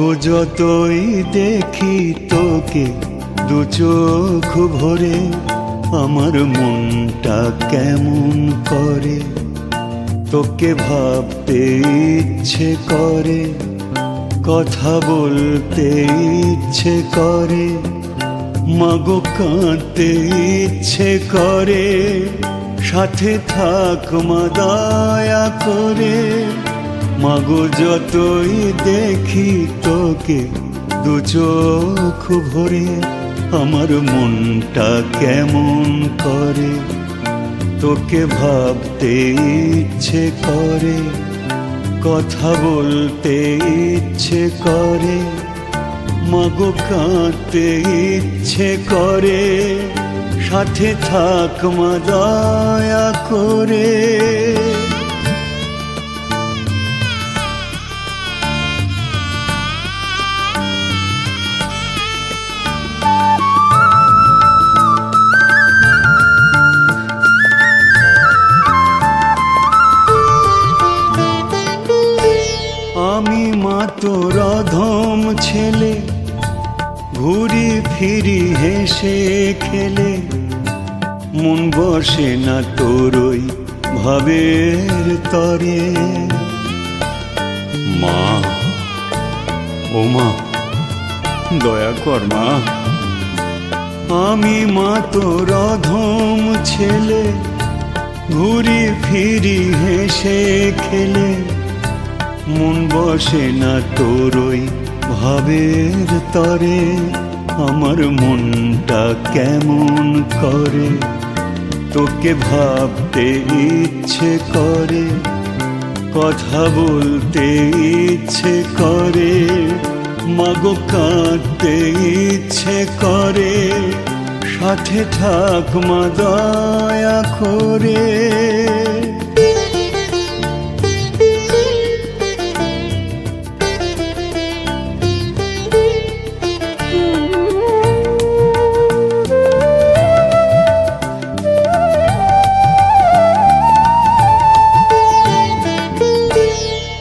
মাগো যতই দেখি তোকে, দু চোখ ভরে আমার মনটা কেমন করে? তোকে ভাবতে ইচ্ছে করে, কথা বলতে ইচ্ছে করে, মাগো কাঁদতে ইচ্ছে করে, সাথে থাক মা, দয়া করে। মাগো, যতই দেখি তোকে দু চোখ ভরে, আমার মনটা কেমন করে? তোকে ভাবতে ইচ্ছে করে, কথা বলতে ইচ্ছে করে, মাগো, কাঁদতে ইচ্ছে করে, সাথে থাক মা, দয়া করে। অধম ছেলে, ঘুরি ফিরি হেসে খেলে। মন বসে না তোরই ভাবের তরে। মা, ও মা, দয়া কর মা। আমি মা তোর অধম ছেলে, ঘুরি ফিরি হেসে খেলে। মন বসে না তোরই ভাবের তরে। আমার মনটা কেমন করে? তোকে ভাবতে ইচ্ছে করে, কথা বলতে ইচ্ছে করে, মাগো কাঁদতে ইচ্ছে করে, সাথে থাক মা দয়া করে।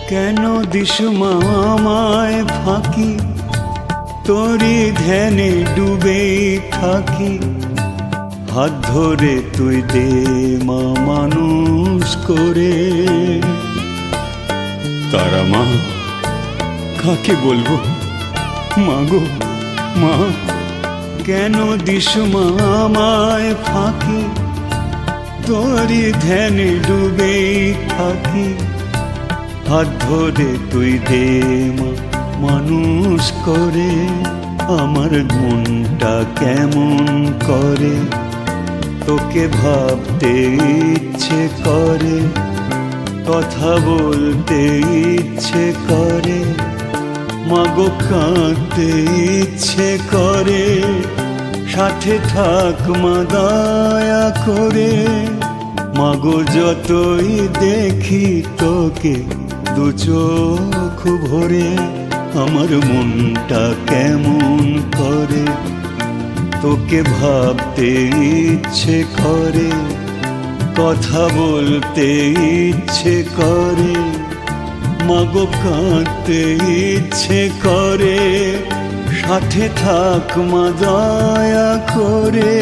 কেন দিস মা আমায় ফাঁকি? তোরি ধ্যানে ডুবে থাকি। হাত ধরে তুই দে মা মানুষ করে। তারা মা, কাকে বলব? মাগো, মা, কেন দিস মা আমায় ফাঁকি? তোরি ধ্যানে ডুবে থাকি। হাত ধরে তুই দে মানুষ করে। আমার মনটা কেমন করে? তোকে ভাবতে ইচ্ছে করে, কথা বলতে ইচ্ছে করে। মাগো কাঁদতে ইচ্ছে করে, সাথে থাক মা, দয়া করে। মাগো যতই দেখি তোকে দু চোখ ভরে আমার মনটা কেমন করে? তোকে ভাবতে ইচ্ছে করে, কথা বলতে ইচ্ছে করে, মাগো কাঁদতে ইচ্ছে করে, সাথে থাক মা, দয়া করে।